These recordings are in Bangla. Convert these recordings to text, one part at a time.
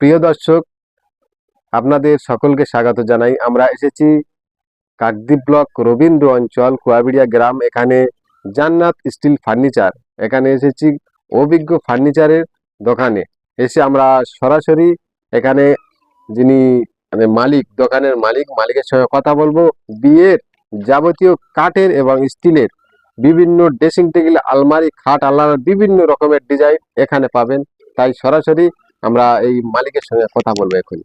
প্রিয় দর্শক, আপনাদের সকলকে স্বাগত জানাই। আমরা এসেছি কাকদ্বীপ ব্লক রবীন্দ্র অঞ্চল, কুয়াবিড়িয়া গ্রাম, এখানে জান্নাত স্টিল ফার্নিচার। এখানে এসেছি অভিজ্ঞ ফার্নিচারের দোকানে। এসে আমরা সরাসরি এখানে যিনি মানে মালিক, দোকানের মালিক, মালিকের সঙ্গে কথা বলব। বিয়ের যাবতীয় কাঠের এবং স্টিলের বিভিন্ন ড্রেসিং টেবিল, আলমারি, খাট আলমারি বিভিন্ন রকমের ডিজাইন এখানে পাবেন। তাই সরাসরি আমরা এই মালিকের সঙ্গে কথা বলব এখন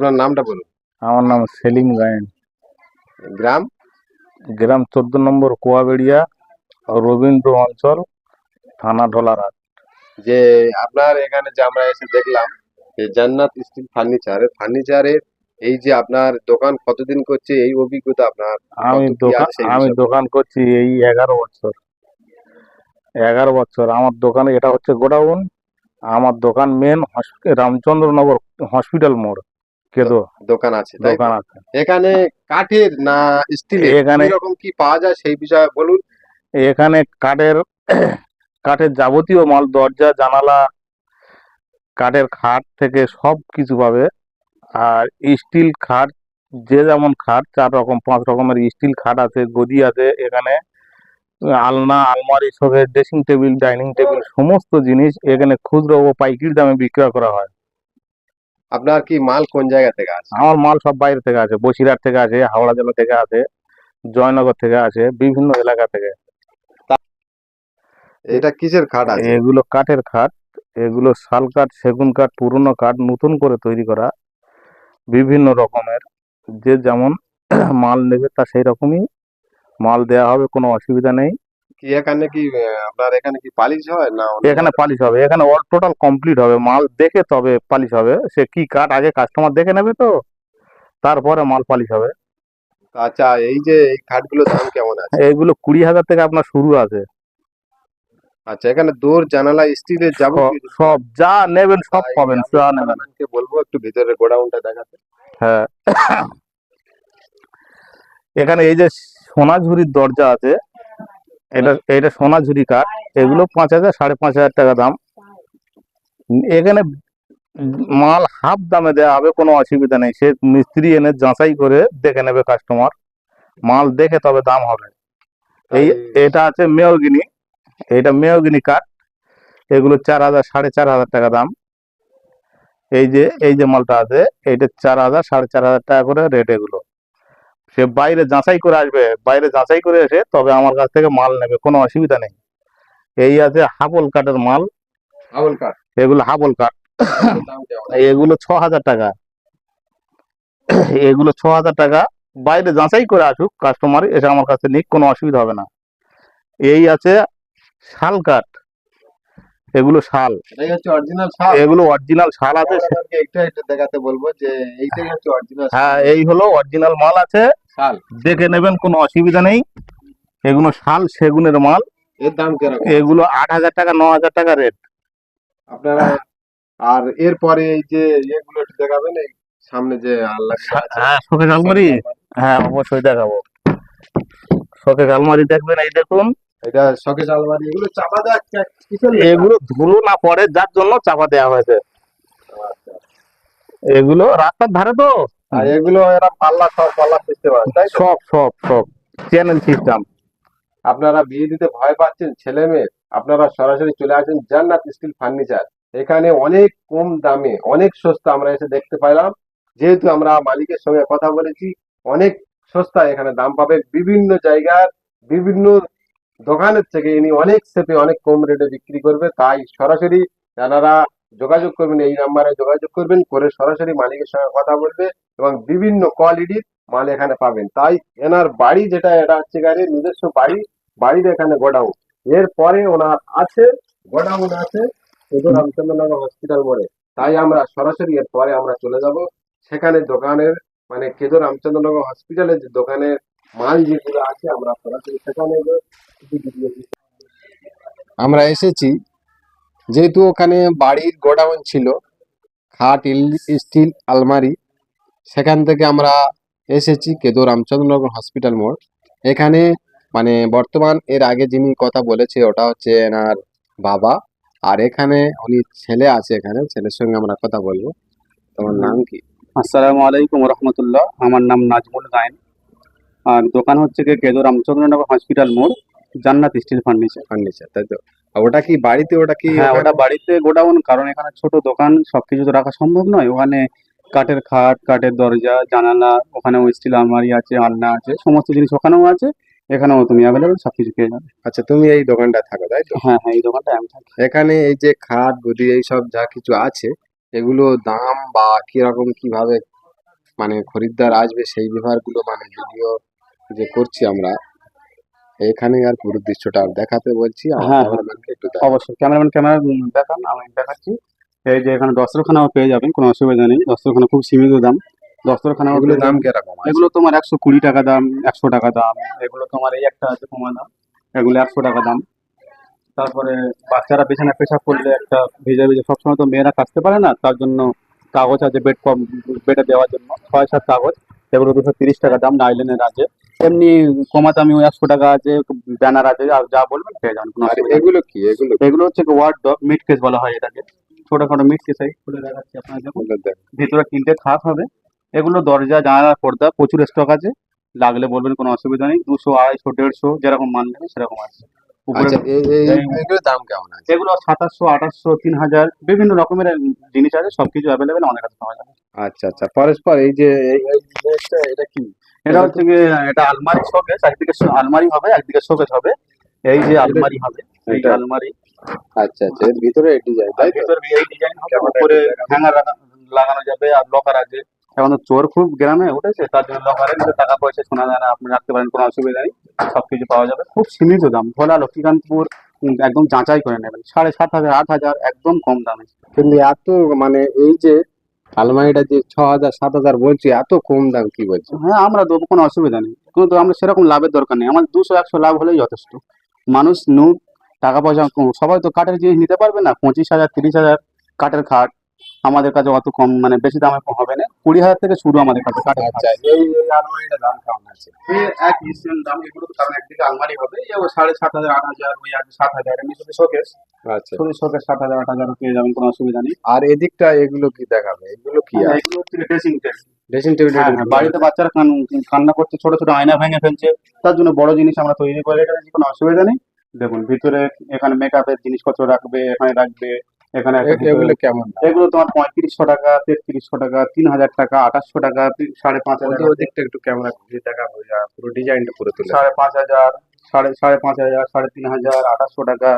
আপনার নামটা বলুন। আমার নাম সেলিম গায়েন। গ্রাম? গ্রাম চোদ্দ নম্বর কুয়াবেড়িয়া রবীন্দ্র অঞ্চল থানা ঢোলারাট যে আপনার এখানে যে আমরা এসে দেখলাম যে জান্নাত স্টিল ফার্নিচার ফার্নিচারের এই যে আপনার দোকান কতদিন করছে এই অভিজ্ঞতা আপনার আমি দোকান আমি দোকান করছি এই এগারো বছর। এগারো বছর। আমার দোকানে এটা হচ্ছে গোডাউন। আমার দোকান মেন রামচন্দ্রনগর হসপিটাল মোড়। দোকান আছে? দোকান আছে। এখানে কাঠের না স্টিলের? এখানে- এরকম কি পাওয়া যায় সেই বিষয়ে বলুন। এখানে কাঠের কাঠের যাবতীয় মাল দরজা জানালা কাঠের খাট থেকে সব কিছু পাবে। আর স্টিল খাট যে যেমন খাট চার রকম পাঁচ রকমের স্টিল খাট আছে গদি আছে এখানে। আলনা আলমারি সবের ড্রেসিং টেবিল ডাইনিং টেবিল সমস্ত জিনিস এখানে খুচরো ও পাইকারি দামে বিক্রয় করা হয়। আপনার কি মাল কোন জায়গা থেকে আছে আমার মাল সব বাইরে থেকে আছে বসিরহাট থেকে আছে হাওড়া জেলা থেকে আছে জয়নগর থেকে আছে বিভিন্ন এলাকা থেকে। এটা কিসের খাট আছে? এগুলো কাঠের খাট এগুলো শাল কাঠ সেগুন কাঠ পুরনো কাঠ নতুন করে তৈরি করা বিভিন্ন রকমের। যে যেমন মাল নেবে তা সেই রকমই মাল দেয়া হবে কোনো অসুবিধা নেই। কি এখানে কি আপনার এখানে কি পালিশ হয় না এখানে পালিশ হবে। এখানে অল টোটাল কমপ্লিট হবে। মাল দেখে তবে পালিশ হবে। সে কি কাঠ আগে কাস্টমার দেখে নেবে তো তারপরে মাল পালিশ হবে। আচ্ছা এই যে এই খাটগুলোর দাম কেমন আছে? এইগুলো কুড়ি হাজার থেকে আপনার শুরু আছে। আচ্ছা এখানে দোর জানালা স্টিলের যাবতীয় সব যা নেবেন সব তাই পাবেন যা নেবেন। বলব একটু ভিতরে গোডাউনটা দেখাতে। হ্যাঁ। এখানে এই যে সোনাঝুরির দরজা আছে। এটা এটা সোনাঝুরি কাঠ এগুলো পাঁচ হাজার সাড়ে পাঁচ হাজার টাকা দাম। এখানে মাল হাফ দামে দেওয়া হবে কোনো অসুবিধা নেই। সে মিস্ত্রি এনে যাচাই করে দেখে নেবে কাস্টমার মাল দেখে তবে দাম হবে। এই এটা আছে মেয়গিনি এটা মেয়গিনি কাঠ। এগুলো চার হাজার সাড়ে চার হাজার টাকা দাম। এই যে এই যে মালটা আছে এইটা চার হাজার সাড়ে চার হাজার টাকা করে রেট এগুলো। সে বাইরে যাচাই করে আসবে বাইরে যাচাই করে এসে তবে আমার কাছ থেকে মাল নেবে কোনো অসুবিধা নেই। এই আছে হাবল কাঠের মাল। আবল কাঠ? এগুলো হাবল কাঠ। এগুলো ছ হাজার টাকা। এগুলো ছ হাজার টাকা। বাইরে যাচাই করে আসুক কাস্টমার এসে আমার কাছে নিক কোনো অসুবিধা হবে না। এই আছে শাল কাঠ। এগুলো শাল। এটাই হচ্ছে অরিজিনাল শাল। এগুলো অরিজিনাল শাল আছে। দেখাতে বলব যে এইটাই হচ্ছে অরিজিনাল হ্যাঁ এই হলো অরিজিনাল মাল আছে। দেখে নেবেন কোনো অসুবিধা নেই। এগুলো শাল সেগুনের মাল। এর দাম কীরকম? এগুলো আট হাজার টাকা ন হাজার টাকা রেট। আপনারা আর এরপরে এই যে ইয়েগুলো একটু দেখাবেন এই সামনে যে আল্লাহ হ্যাঁ শোকের আলমারি? হ্যাঁ অবশ্যই দেখাবো। শোকের আলমারি দেখবেন এই দেখুন। এটা শোকেস আলমারি এগুলো চাপা দেওয়া? এগুলো ধুলো না পড়ে যার জন্য চাপা দেওয়া হয়েছে। আচ্ছা। এগুলো রাস্তার ধারে তো। আর এগুলো এরা পাল্লা সব পাল্লা সিস্টেম আছে তাই? সব সব সব। চ্যানেল সিস্টেম আপনারা বিয়ে দিতে ভয় পাচ্ছেন ছেলে মেয়ে আপনারা সরাসরি চলে আসেন জান্নাত স্টিল ফার্নিচার এখানে অনেক কম দামে অনেক সস্তা আমরা এসে দেখতে পাইলাম। যেহেতু আমরা মালিকের সঙ্গে কথা বলেছি অনেক সস্তা এখানে দাম পাবে বিভিন্ন জায়গার বিভিন্ন দোকানের থেকে ইনি অনেক সেপে অনেক কম রেটে বিক্রি করবে। তাই সরাসরি যারা যোগাযোগ করবেন এই নাম্বারে যোগাযোগ করবেন করে সরাসরি মালিকের সঙ্গে কথা বলবে। এবং বিভিন্ন কোয়ালিটির মাল এখানে পাবেন। তাই এনার বাড়ি যেটা, এটা হচ্ছে গাড়ির নিজস্ব বাড়ি, বাড়ির এখানে গোডাউন। এরপরে ওনার আছে, গোডাউন আছে এদের রামচন্দ্রনগর হসপিটাল মোড়ে। তাই আমরা সরাসরি এর পরে আমরা চলে যাব। সেখানে দোকানের মানে কেদো রামচন্দ্রনগর হসপিটালের যে দোকানের মাল যেগুলো আছে, আমরা সরাসরি সেখানে আমরা এসেছি। যেহেতু ওখানে বাড়ির গোডাউন ছিল, খাট স্টিল, আলমারি সেখান থেকে আমরা এসেছি কেদো রামচন্দ্রনগর হসপিটাল মোড়। এখানে মানে বর্তমান এর আগে যিনি কথা বলেছে ওটা হচ্ছে এনার বাবা। আর এখানে উনি ছেলে আছে এখানে ছেলের সঙ্গে আমরা কথা বলব। তোমার নাম কি? আসসালামু আলাইকুম রহমতুল্লাহ আমার নাম নাজমুল গায়েন। আর দোকান হচ্ছে কি কেদো রামচন্দ্রনগর হসপিটাল মোড় জান্নাত স্টিল ফার্নিচার ফার্নিচার তাই তো? ওটা কি বাড়িতে ওটা কি হ্যাঁ ওটা বাড়িতে গোডাউন কারণ এখানে ছোট দোকান সবকিছু তো রাখা সম্ভব নয়। ওখানে কাঠের খাট কাঠের দরজা জানালা ওখানেও স্টিল আলমারি আছে আলনা আছে সমস্ত জিনিস ওখানেও আছে এখানেও তুমি অ্যাভেলেবেল সবকিছু পেয়ে যাবে। আচ্ছা তুমি এই দোকানটা থাকো তাই তো? হ্যাঁ হ্যাঁ এই দোকানটা আমি থাকি। এখানে এই যে খাট গদি এই সব যা কিছু আছে এগুলো দাম বা কীরকম কীভাবে মানে খরিদ্দার আসবে সেই ব্যাপারগুলো মানে ভিডিও যে করছি আমরা এখানে আর পুরো দৃশ্যটা দেখাতে বলছি হ্যাঁ, হ্যাঁ। একটু অবশ্যই ক্যামেরাম্যান ক্যামেরা দেখান আমি দেখাচ্ছি। এই যে এখানে দস্তরখানাও পেয়ে যাবেন কোনো অসুবিধা নেই। দস্তরখানা খুব সীমিত দাম। দস্তরখানাও এগুলো পেয়ে দাম। কীরকম এগুলো তোমার একশো কুড়ি টাকা দাম একশো টাকা দাম। এগুলো তোমার এই একটা আছে কমা দাম এগুলো একশো টাকা দাম। তারপরে বাচ্চারা পেছনে পেশাব করলে একটা ভিজে ভিজে সবসময় তো মেয়েরা কাচতে পারে না তার জন্য কাগজ আছে বেড কম বেডে দেওয়ার জন্য। ছয় সাত কাগজ এগুলো দুশো তিরিশ টাকা দাম নাইলেনের আছে। এমনি কমা দামি ওই একশো টাকা আছে ব্যানার আছে আর যা বলবেন পেয়ে নেই। এগুলো কি? এগুলো এগুলো হচ্ছে ওয়ার্ড ডগ মিড কেস বলা হয় এটাকে। ছোটখাটো মিড কেস খুলে দেখাচ্ছি আপনাদের দেখুন। ভিতরে তিনটে থাক হবে। এগুলো দরজা জানালা পর্দা প্রচুর স্টক আছে। লাগলে বলবেন কোনো অসুবিধা নেই। দুশো আড়াইশো দেড়শো যেরকম মান নেবে সেরকম আছে। আচ্ছা এগুলোর দাম কেমন আছে? এগুলো সাতাশশো আঠাশশো তিন হাজার বিভিন্ন রকমের জিনিস আছে সবকিছু অ্যাভেলেবেল আমাদের কাছে পাওয়া যাবে আচ্ছা আচ্ছা পরস্পর এই যে এটা কি? এটা হচ্ছে এটা আলমারি শোকেস একদিকে আলমারি হবে একদিকে শোকেস হবে। এই যে আলমারি হবে এই আলমারি। আচ্ছা আচ্ছা এর ভিতরে এই ডিজাইন তাই ভিতরে এই ডিজাইন উপরে হ্যাঙ্গার লাগানো যাবে আর লকার আছে। এখন চোর খুব গ্রামে উঠেছে তার জন্য লকারে টাকা পয়সা শোনা যায় না আপনি রাখতে পারেন কোনো অসুবিধা নেই সবকিছু পাওয়া যাবে। খুব সীমিত দাম ভোলা লক্ষ্মীকান্তপুর একদম যাচাই করে নেবেন সাড়ে সাত হাজার আট হাজার একদম কম দামে। কিন্তু এত মানে এই যে আলমারিটা যে ছ হাজার সাত হাজার বলছি এত কম দাম কি বলছো হ্যাঁ আমরা দেবো কোনো অসুবিধা নেই। কিন্তু আমরা সেরকম লাভের দরকার নেই আমার দুশো একশো লাভ হলেই যথেষ্ট। মানুষ নুক টাকা পয়সা কম- সবাই তো কাঠের জিনিস নিতে পারবে না। পঁচিশ হাজার তিরিশ হাজার কাঠের খাট আমাদের কাছে অত কম মানে বেশি দামে হবে না। কুড়ি হাজার থেকে শুরু আমাদের কাছে কাঠের খাট। আচ্ছা এই এই দাম কেমন আছে? এক ইসেন দাম এগুলো তো কারণ একদিকে আলমারি হবে এই সাড়ে সাত হাজার আট হাজার ওই সাত হাজার এমনি শুধু শোকেস আচ্ছা। শুধু শোকেস সাত হাজার আট হাজার পেয়ে যাবেন কোনো অসুবিধা নেই। আর এদিকটা এগুলো কি দেখাবে? এগুলো কি আর এগুলো হচ্ছে ড্রেসিং টেবিল ড্রেসিং টেবিল হ্যাঁ হ্যাঁ বাড়িতে বাচ্চারা কান- কান্না করছে ছোট ছোট আয়না ভেঙে ফেলছে তার জন্য বড় জিনিস আমরা তৈরি করে রেখেছি কোনো অসুবিধা নেই। দেখুন ভিতরে এখানে মেকআপের জিনিসপত্র রাখবে এখানে রাখবে এখানে এগুলো কেমন? এগুলো তোমার পঁয়ত্রিশশো টাকা তেত্রিশশো টাকা তিন হাজার টাকা আঠাশশো টাকা সাড়ে পাঁচ হাজার ওদিকটা একটু ক্যামেরা ঘুরিয়ে দেখাবো যা পুরো ডিজাইনটা পুরো তুলে। সাড়ে পাঁচ হাজার সাড়ে সাড়ে পাঁচ হাজার সাড়ে তিন হাজার আঠাশশো টাকা।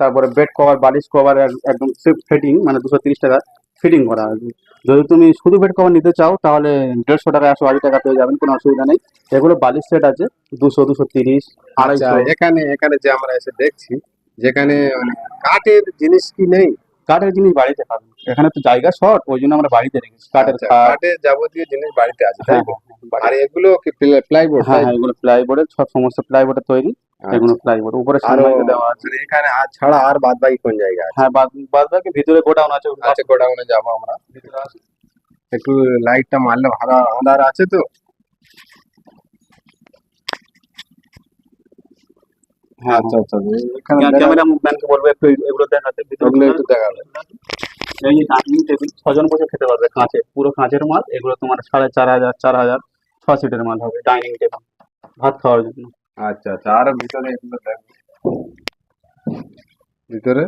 তারপরে বেড কভার বালিশ কভার একদম ফিটিং মানে দুশো তিরিশ টাকা। ফিটিং করা। আছে যদি তুমি শুধু বেড কভার নিতে চাও তাহলে দেড়শো টাকা একশো আশি টাকা পেয়ে যাবেন কোনো অসুবিধা নেই। এগুলো বালিশ সেট আছে দুশো দুশো তিরিশ আচ্ছা আড়াইশো এখানে এখানে যে আমরা এসে দেখছি যেখানে মানে কাঠের জিনিস কি নেই? কাঠের জিনিস বাড়িতে পাবেন। এখানে তো জায়গা শর্ট ওই জন্য আমরা বাড়িতে রেখেছি। কাঠের আচ্ছা, কাঠের যাবতীয় জিনিস বাড়িতে আছে হ্যাঁ? হ্যাঁ, বাড়ি- আর এগুলো কি প্লাইবোর্ড হ্যাঁ হ্যাঁ এগুলো প্লাইবোর্ডের সব সমস্ত প্লাইবোর্ডের তৈরি। এগুলো উপরে আচ্ছা। সানলাইট দেওয়া আছে। মানে এখানে আর ছাড়া আর বাদ বাকি কোন জায়গা আছে? হ্যাঁ বাদ বাদ বাকি ভিতরে গোডাউন আছে আচ্ছা গোডাউনে যাব আমরা। ভিতরে আছে। একটু লাইটটা মারলে ভালো আন্ধার আছে তো? হ্যাঁ। আচ্ছা আচ্ছা এখানে ক্যামেরা ম্যানকে বলব একটু এগুলো দেখাতে। ভিতরে একটু দেখাবে। এই যে ডাইনিং টেবিল ছজন বসে খেতে পারবে কাঁচে। পুরো কাঁচের মাল এগুলো তোমার সাড়ে চার হাজার চার হাজার ছ সিটের মাল হবে ডাইনিং টেবিল ভাত খাওয়ার জন্য। আচ্ছা আচ্ছা আর ভিতরে এগুলো দেখো। ভিতরে?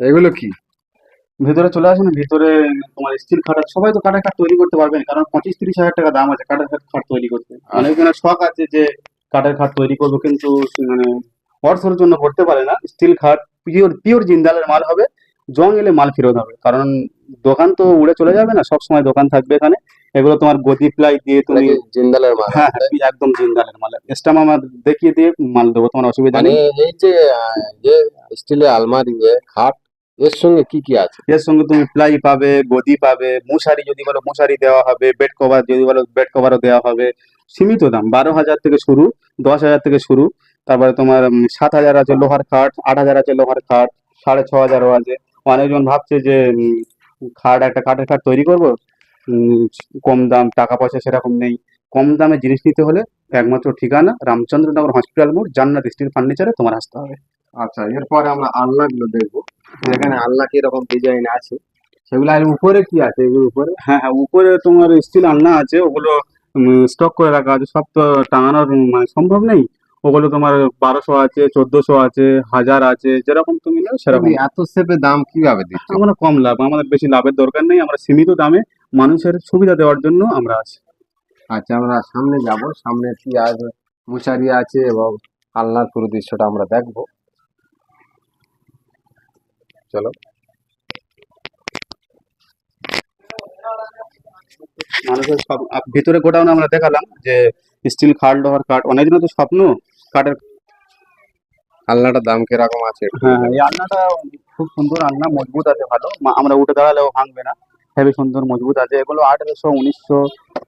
এগুলো কি? ভিতরে চলে আসুন ভিতরে তোমার স্টিল খাট সবাই তো কাঠের খাট তৈরি করতে পারবে না কারণ পঁচিশ তিরিশ হাজার টাকা দাম আছে কাঠের খাট খাট তৈরি করতে। অনেকজনের শখ আছে যে কাঠের খাট তৈরি করব কিন্তু মানে অর্থের জন্য করতে পারে না। স্টিল খাট পিওর পিওর জিন্দালের মাল হবে জং এলে মাল ফেরত হবে। কারণ দোকান তো উড়ে চলে যাবে না সব সময় দোকান থাকবে এখানে। এগুলো তোমার গদি প্লাই দিয়ে তুমি জিন্দালের মাল? হ্যাঁ হ্যাঁ একদম জিন্দালের মাল। স্টাম আমার দেখিয়ে দিয়ে মাল দেবো তোমার অসুবিধা মানে নেই। এই যে যে স্টিলের আলমারি যে খাট এর সঙ্গে কি কি আছে? এর সঙ্গে তুমি প্লাই পাবে গদি পাবে মশারি যদি বলো মশারি দেওয়া হবে বেড কভার যদি বলো বেড কভারও দেওয়া হবে। সীমিত দাম বারো হাজার থেকে শুরু দশ হাজার থেকে শুরু। তারপরে তোমার সাত হাজার আছে লোহার খাট আট হাজার আছে লোহার খাট সাড়ে ছ হাজারও আছে। অনেকজন ভাবছে যে খাট একটা কাঠের খাট তৈরি করব? কম দাম টাকা পয়সা সেরকম নেই। কম দামে জিনিস নিতে হলে একমাত্র ঠিকানা রামচন্দ্রনগর হসপিটাল মোড় জান্নাত স্টিল ফার্নিচারে তোমার আসতে হবে। আচ্ছা এরপরে আমরা আলনা গুলো দেখব। যেখানে আলনা কি রকম ডিজাইন আছে সেগুলো আর উপরে কি আছে এগুলোর উপরে? হ্যাঁ হ্যাঁ উপরে তোমার স্টিল আলনা আছে ওগুলো স্টক করে রাখা আছে সব তো টাঙানোর মানে সম্ভব নেই। ওগুলো তোমার বারোশো আছে চোদ্দশো আছে হাজার আছে যেরকম তুমি নেও সেরকম। এত সেপে দাম কীভাবে দিচ্ছ? আমরা কম লাভ আমাদের বেশি লাভের দরকার নেই আমরা সীমিত দামে মানুষের সুবিধা দেওয়ার জন্য আমরা আছি। আচ্ছা আমরা সামনে যাব। সামনে কি আছে মশারি আছে এবং আলনার পুরো দৃশ্যটা আমরা দেখব। চলো। মানুষের সব ভিতরে গোডাউন আমরা দেখালাম যে স্টিল খাট লোহার কাঠ। অনেকজনের তো স্বপ্ন কাঠের আলনাটার দাম কীরকম আছে? হ্যাঁ হ্যাঁ, এই আলনাটা খুব সুন্দর আলনা মজবুত আছে ভালো। আমরা উঠে দাঁড়ালেও ভাঙবে না। হেবি সুন্দর মজবুত আছে। এগুলো আঠেরোশো উনিশশো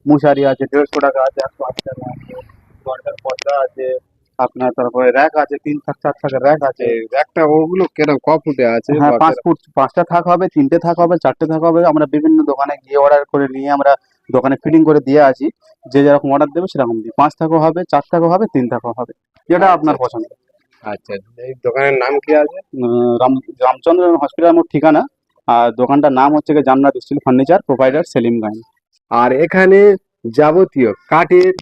মশারি আছে দেড়শো টাকা আছে একশো আশি টাকা আছে পর্দা আছে আপনার তারপরে র্যাক আছে তিন থাক চার থাকের র্যাক আছে। একটা ওগুলো কীরকম ক ফুটে আছে? হ্যাঁ পাঁচ ফুট পাঁচটা থাক হবে তিনটে থাক হবে চারটে থাক হবে আমরা বিভিন্ন দোকানে গিয়ে অর্ডার করে নিয়ে আমরা দোকানে ফিটিং করে দিয়ে আসি। যে যেরকম অর্ডার দেবে সেরকম দিই। পাঁচ থাকও হবে চার থাকও হবে তিন থাকও হবে। যেটা আপনার আচ্ছা, পছন্দ। আচ্ছা এই দোকানের নাম কি আছে? রাম রামচন্দ্র হসপিটাল মোট ঠিকানা। আর দোকানটার নাম হচ্ছে গিয়ে Jannat steel furniture provider Selim Gain আর এখানে যাবতীয় কাঠের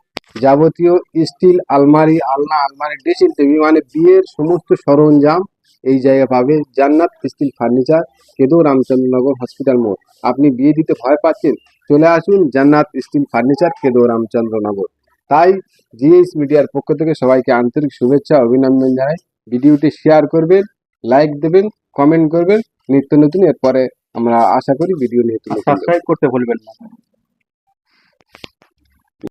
যাবতীয় স্টিল আলমারি, আলনা, আলমারি, ড্রেসিং টেবিল মানে বিয়ের সমস্ত সরঞ্জাম এই জায়গায় পাবে জান্নাত স্টিল ফার্নিচার, কেদো রামচন্দ্রনগর হসপিটাল মোড়। আপনি বিয়ে দিতে ভয় পাচ্ছেন? চলে আসুন জান্নাত স্টিল ফার্নিচার, কেদো রামচন্দ্রনগর। তাই জিএস মিডিয়ার পক্ষ থেকে সবাইকে আন্তরিক শুভেচ্ছা, অভিনন্দন জানাই। ভিডিওটি শেয়ার করবেন লাইক দেবেন কমেন্ট করবেন, নিত্য নতুন। এরপরে আমরা আশা করি ভিডিও নিয়ে সাবস্ক্রাইব করতে ভুলবেন না।